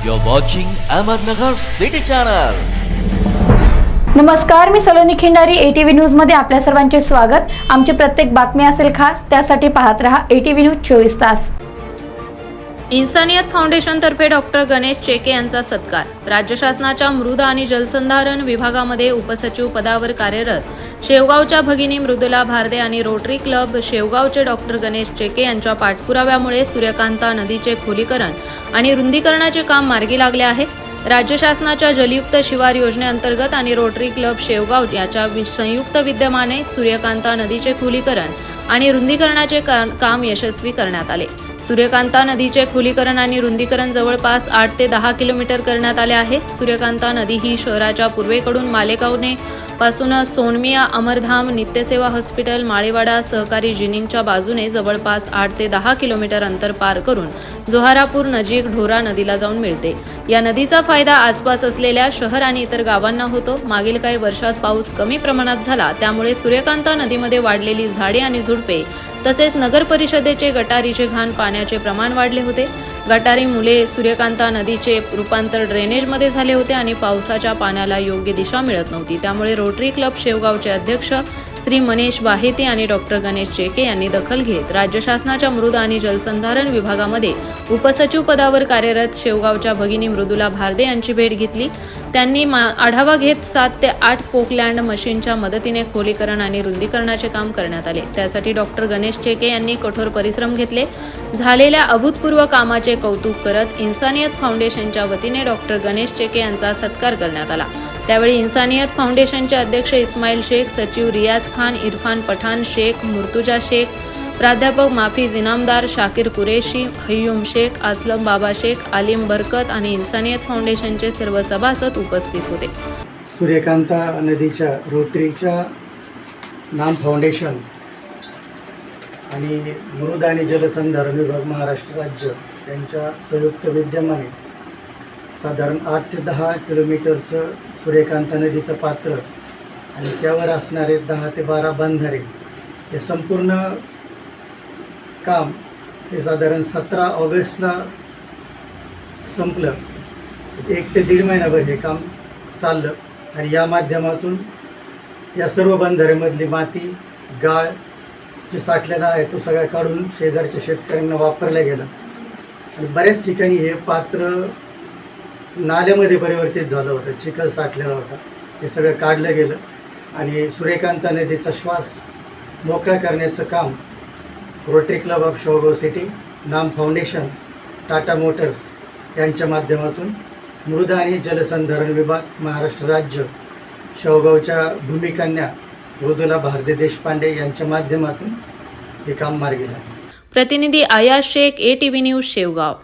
You're watching Ahmednagar City Channel. नमस्कार मी Saloni Khindari ATV न्यूजमध्ये आपल्या सर्वांचे स्वागत आमची प्रत्येक बातमी असेल खास त्यासाठी पाहत रहा एटीव्ही न्यूज चोवीस तास इन्सानियत फाउंडेशनतर्फे डॉक्टर गणेश चेके यांचा सत्कार. राज्य शासनाच्या मृद आणि जलसंधारण विभागामध्ये उपसचिव पदावर कार्यरत शेवगावच्या भगिनी मृदुला भारदे आणि रोटरी क्लब शेवगावचे डॉक्टर गणेश चेके यांच्या पाठपुराव्यामुळे सूर्यकांता नदीचे खोलीकरण आणि रुंदीकरणाचे काम मार्गी लागले आहे. राज्य शासनाच्या जलयुक्त शिवार योजनेअंतर्गत आणि रोटरी क्लब शेवगाव याच्या वि- संयुक्त विद्यमाने सूर्यकांता नदीचे खोलीकरण आणि रुंदीकरणाचे का- काम यशस्वी करण्यात आले. सूर्यकांता नदीचे खोलीकरण आणि रुंदीकरण जवळपास आठ ते दहा किलोमीटर करण्यात आले आहे. सूर्यकांता नदी ही शहराच्या पूर्वेकडून मालेगावने पासून सोनमिया अमरधाम नित्यसेवा हॉस्पिटल माळेवाडा सहकारी जिनिंगच्या बाजूने जवळपास आठ ते दहा किलोमीटर अंतर पार करून जोहारापूर नजीक ढोरा नदीला जाऊन मिळते. या नदीचा फायदा आसपास असलेल्या शहर आणि इतर गावांना होतो. मागील काही वर्षात पाऊस कमी प्रमाणात झाला त्यामुळे सूर्यकांता नदीमध्ये वाढलेली झाडे आणि झुडपे तसेच नगर परिषदेचे गटारीचे घाण पाण्याचे प्रमाण वाढले होते. गटारी मुले सूर्यकांता नदीचे रूपांतर ड्रेनेजमध्ये झाले होते आणि पावसाच्या पाण्याला योग्य दिशा मिळत नव्हती. त्यामुळे रोटरी क्लब शेवगावचे अध्यक्ष श्री मनेश बाहेते आणि डॉक्टर गणेश चेके यांनी दखल घेत राज्य शासनाच्या मृद आणि जलसंधारण विभागामध्ये उपसचिव पदावर कार्यरत शेवगावच्या भगिनी मृदुला भारदे यांची भेट घेतली. त्यांनी मा- आढावा घेत सात ते आठ पोकलँड मशीनच्या मदतीने खोलीकरण आणि रुंदीकरणाचे काम करण्यात आले. त्यासाठी डॉक्टर गणेश चेके यांनी कठोर परिश्रम घेतले. झालेल्या अभूतपूर्व कामाचे कौतुक करत इन्सानियत फाउंडेशनच्या वतीने डॉक्टर गणेश चेके यांचा सत्कार करण्यात आला. त्यावेळी इन्सानियत फाउंडेशनचे अध्यक्ष इस्माईल शेख सचिव रियाज खान इरफान पठाण शेख मुर्तुजा शेख प्राध्यापक माफीज इनामदार शाकिर कुरेशी हय्यूम शेख असलम बाबा शेख आलिम बरकत आणि इन्सानियत फाउंडेशनचे सर्व सभासद उपस्थित होते. सूर्यकांता नदीच्या रोटरीच्या नाम फाउंडेशन आणि मृद आणि जलसंधारण विभाग महाराष्ट्र राज्य यांच्या संयुक्त विद्यमाने साधारण आठ ते दहा किलोमीटरचं सूर्यकांता नदीचं पात्र आणि त्यावर असणारे दहा ते बारा बंधारे हे संपूर्ण काम हे साधारण सतरा ऑगस्टला संपलं. एक ते दीड महिनाभर हे काम चाललं आणि या माध्यमातून या सर्व बंधाऱ्यामधली माती गाळ जे साठलेला आहे तो सगळा काढून शेजारच्या शेतकऱ्यांना वापरला गेला. आणि बऱ्याच ठिकाणी हे पात्र नाल्यामध्ये परिवर्तित झालं होतं चिखल साठलेला होता. ते सगळं काढलं गेलं. आणि सूर्यकांता नदीचा श्वास मोकळा करण्याचं काम Rotary Club of Shevgaon city Naam foundation Tata Motors यांच्या माध्यमातून मृदा आणि जलसंधारण विभाग महाराष्ट्र राज्य शेवगावच्या भूमिकांना मृदुला भारती देशपांडे यांच्या माध्यमातून हे काम मार्गी लागले. प्रतिनिधी Aaya Shaikh A T V news Shevgaon.